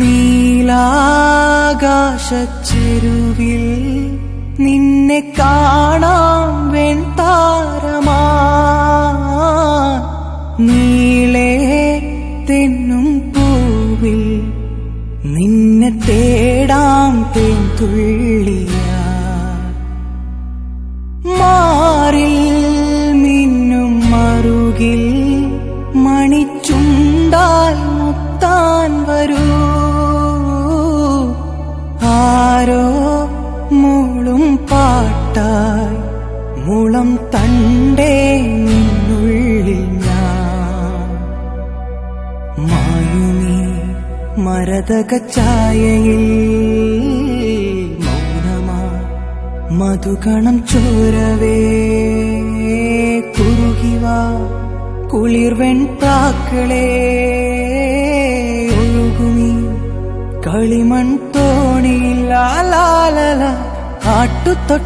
നീലാകാശച്ചെരുവിൽ നിന്നെ കാണാം വെൺതാരമാ. നീളേ തെന്നും പൂവിൽ നിന്നെ തേടാം തേൻതുള്ളിയാ. മാറിൽ മിന്നും മറുകിൽ മണിച്ചുണ്ടാൽ ആരോ മൂളും പാട്ടായി മുളം തണ്ടേ നിന്നുള്ളിൽ ഞാൻ. മായുമീ മരതക ചായയിൽ മൗനമാ മധുഗണം ചോരവേ. കുറുകിവാ കുളിർവെൺ പ്രാക്കളേ. களிமண் தோணியில் ஆலாலல காட்டு தொட்டு